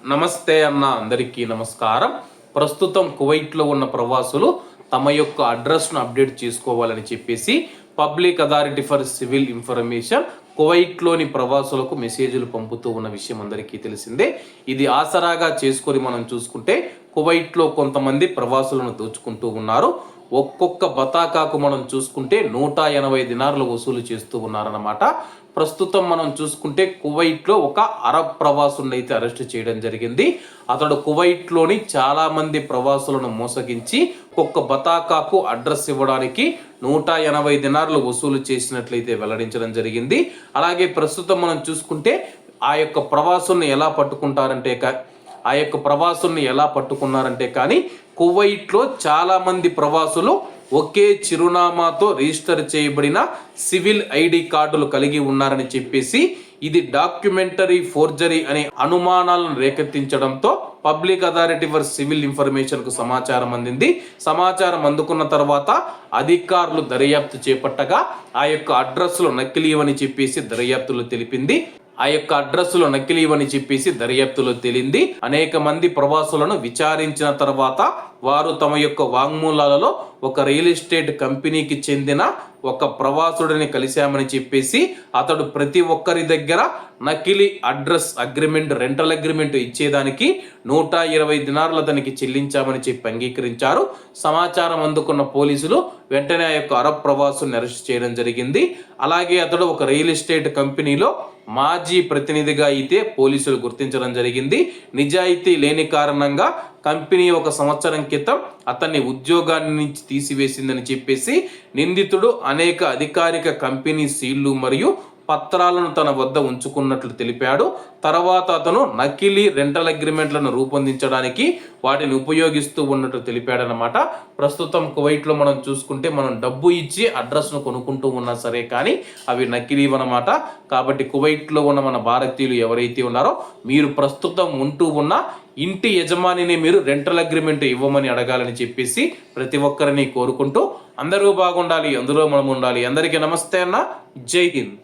నమస్తే అన్న అందరికీ నమస్కారం. ప్రస్తుతం కువైట్లో ఉన్న ప్రవాసులు తమ యొక్క అడ్రస్ను అప్డేట్ చేసుకోవాలని చెప్పేసి public authority for civil information కువైట్లోని ప్రవాసులకు మెసేజ్లు పంపుతూ ఉన్న విషయం అందరికీ తెలిసిందే. ఇది ఆసరాగా చేసుకొని మనం చూసుకుంటే కువైట్లో కొంతమంది ప్రవాసులను దోచుకుంటూ ఉన్నారు. ఒక్కొక్క బతాకాకు మనం చూసుకుంటే నూట ఎనభై దినార్లు వసూలు చేస్తూ ఉన్నారన్నమాట. ప్రస్తుతం మనం చూసుకుంటే కువైట్లో ఒక అరబ్ ప్రవాసుని అయితే అరెస్ట్ చేయడం జరిగింది. అతడు కువైట్లోని చాలామంది ప్రవాసులను మోసగించి ఒక్క బతాకాకు అడ్రస్ ఇవ్వడానికి నూట ఎనభై దినార్లు వసూలు చేసినట్లయితే వెల్లడించడం జరిగింది. అలాగే ప్రస్తుతం మనం చూసుకుంటే ఆ యొక్క ప్రవాసుల్ని ఎలా పట్టుకుంటారంటే ఆ యొక్క ప్రవాసుల్ని ఎలా పట్టుకున్నారంటే కానీ కువైట్లో చాలామంది ప్రవాసులు ఒకే చిరునామాతో రిజిస్టర్ చేయబడిన సివిల్ ఐడి కార్డులు కలిగి ఉన్నారని చెప్పేసి ఇది డాక్యుమెంటరీ ఫోర్జరీ అనే అనుమానాలను రేకెత్తించడంతో పబ్లిక్ అథారిటీ ఫర్ సివిల్ ఇన్ఫర్మేషన్కు సమాచారం అందింది. సమాచారం అందుకున్న తర్వాత అధికారులు దర్యాప్తు చేపట్టగా ఆ యొక్క అడ్రస్లు నకిలీవని చెప్పేసి దర్యాప్తులు తెలిపింది. ఆ యొక్క అడ్రస్లు నకిలీవని చెప్పేసి దర్యాప్తులో తేలింది. అనేక మంది ప్రవాసులను విచారించిన తర్వాత వారు తమ యొక్క వాంగ్మూలాలలో ఒక రియల్ ఎస్టేట్ కంపెనీకి చెందిన ఒక ప్రవాసుడిని కలిశామని చెప్పేసి అతడు ప్రతి ఒక్కరి దగ్గర నకిలీ అడ్రస్ అగ్రిమెంట్ రెంటల్ అగ్రిమెంట్ ఇచ్చేదానికి నూట ఇరవై దినారులు అతనికి చెల్లించామని చెప్పి అంగీకరించారు. సమాచారం అందుకున్న పోలీసులు వెంటనే ఆ యొక్క అరబ్ ప్రవాసుని అరెస్ట్ చేయడం జరిగింది. అలాగే అతడు ఒక రియల్ ఎస్టేట్ కంపెనీలో మాజీ ప్రతినిధిగా అయితే పోలీసులు గుర్తించడం జరిగింది. నిజాయితీ లేని కారణంగా కంపెనీ ఒక సంవత్సరం క్రితం అతన్ని ఉద్యోగాన్ని నుంచి తీసివేసిందని చెప్పేసి నిందితుడు అనేక అధికారిక కంపెనీ సీళ్ళు మరియు పత్రాలను తన వద్ద ఉంచుకున్నట్లు తెలిపాడు. తర్వాత అతను నకిలీ రెంటల్ అగ్రిమెంట్లను రూపొందించడానికి వాటిని ఉపయోగిస్తూ ఉన్నట్లు తెలిపాడనమాట ప్రస్తుతం కువైట్లో మనం చూసుకుంటే మనం డబ్బు ఇచ్చి అడ్రస్ను కొనుక్కుంటూ ఉన్నా సరే కానీ అవి నకిలీవన్నమాట కాబట్టి కువైట్లో ఉన్న మన భారతీయులు ఎవరైతే ఉన్నారో మీరు ప్రస్తుతం ఉంటూ ఉన్న ఇంటి యజమానిని మీరు రెంటల్ అగ్రిమెంట్ ఇవ్వమని అడగాలని చెప్పేసి ప్రతి ఒక్కరిని కోరుకుంటూ అందరూ బాగుండాలి అందులో మనం ఉండాలి అందరికీ నమస్తే అన్న. జై హింద్.